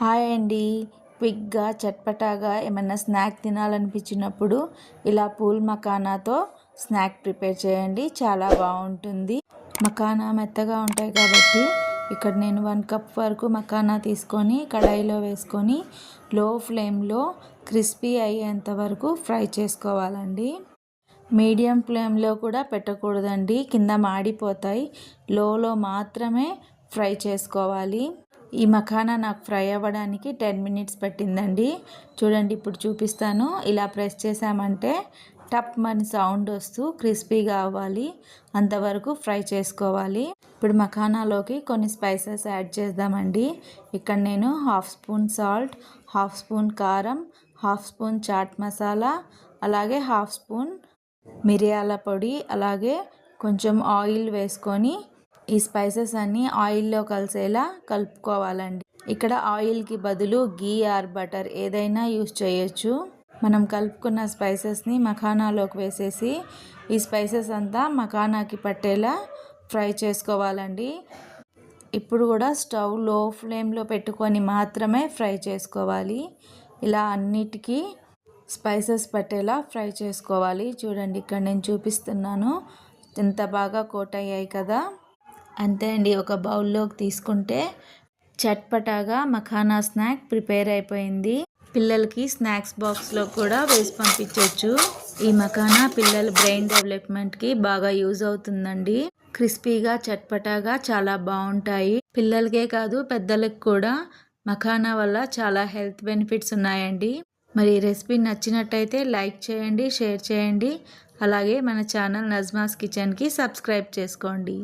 Hi అండి. క్విక్గా చట్పటాగా ఏమైనా స్నాక్ తినాలనిపించినప్పుడు ఇలా పూల్ మకానాతో స్నాక్ ప్రిపేర్ చేయండి. చాలా బాగుంటుంది. మకానా మెత్తగా ఉంటాయి కాబట్టి ఇక్కడ నేను వన్ కప్ వరకు మకానా తీసుకొని కడాయిలో వేసుకొని లో ఫ్లేమ్లో క్రిస్పీ అయ్యేంత వరకు ఫ్రై చేసుకోవాలండి. మీడియం ఫ్లేమ్లో కూడా పెట్టకూడదండి. కింద మాడిపోతాయి. లోలో మాత్రమే ఫ్రై చేసుకోవాలి. ఈ మఖానా నాకు ఫ్రై అవ్వడానికి టెన్ మినిట్స్ పట్టిందండి. చూడండి ఇప్పుడు చూపిస్తాను. ఇలా ప్రెస్ చేసామంటే టప్ మని సౌండ్ వస్తూ క్రిస్పీగా అవ్వాలి. అంతవరకు ఫ్రై చేసుకోవాలి. ఇప్పుడు మఖానాలోకి కొన్ని స్పైసెస్ యాడ్ చేద్దామండి. ఇక్కడ నేను half spoon salt half spoon కారం హాఫ్ స్పూన్ చాట్ మసాలా అలాగే హాఫ్ స్పూన్ మిరియాల పొడి అలాగే కొంచెం ఆయిల్ వేసుకొని ఈ స్పైసెస్ అన్నీ ఆయిల్లో కలిసేలా కలుపుకోవాలండి. ఇక్కడ ఆయిల్కి బదులు గీ ఆర్ బటర్ ఏదైనా యూస్ చేయొచ్చు. మనం కలుపుకున్న స్పైసెస్ని మఖానాలోకి వేసేసి ఈ స్పైసెస్ అంతా మఖానాకి పట్టేలా ఫ్రై చేసుకోవాలండి. ఇప్పుడు కూడా స్టవ్లో ఫ్లేమ్లో పెట్టుకొని మాత్రమే ఫ్రై చేసుకోవాలి. ఇలా అన్నిటికీ స్పైసెస్ పట్టేలా ఫ్రై చేసుకోవాలి. చూడండి ఇక్కడ నేను చూపిస్తున్నాను. ఎంత బాగా కోట్ అయ్యాయి కదా. అంతే అండి. ఒక బౌల్లోకి తీసుకుంటే చట్పటాగా మఖానా స్నాక్ ప్రిపేర్ అయిపోయింది. పిల్లలకి స్నాక్స్ బాక్స్లో కూడా వేసి పంపించవచ్చు ఈ మఖానా పిల్లల బ్రెయిన్ డెవలప్మెంట్కి బాగా యూజ్ అవుతుందండి. క్రిస్పీగా చట్పటాగా చాలా బాగుంటాయి. పిల్లలకే కాదు పెద్దలకు కూడా మఖానా వల్ల చాలా హెల్త్ బెనిఫిట్స్ ఉన్నాయండి. మరి ఈ రెసిపీ నచ్చినట్టయితే లైక్ చేయండి షేర్ చేయండి. అలాగే మన ఛానల్ నజ్మాస్ కిచెన్కి సబ్స్క్రైబ్ చేసుకోండి.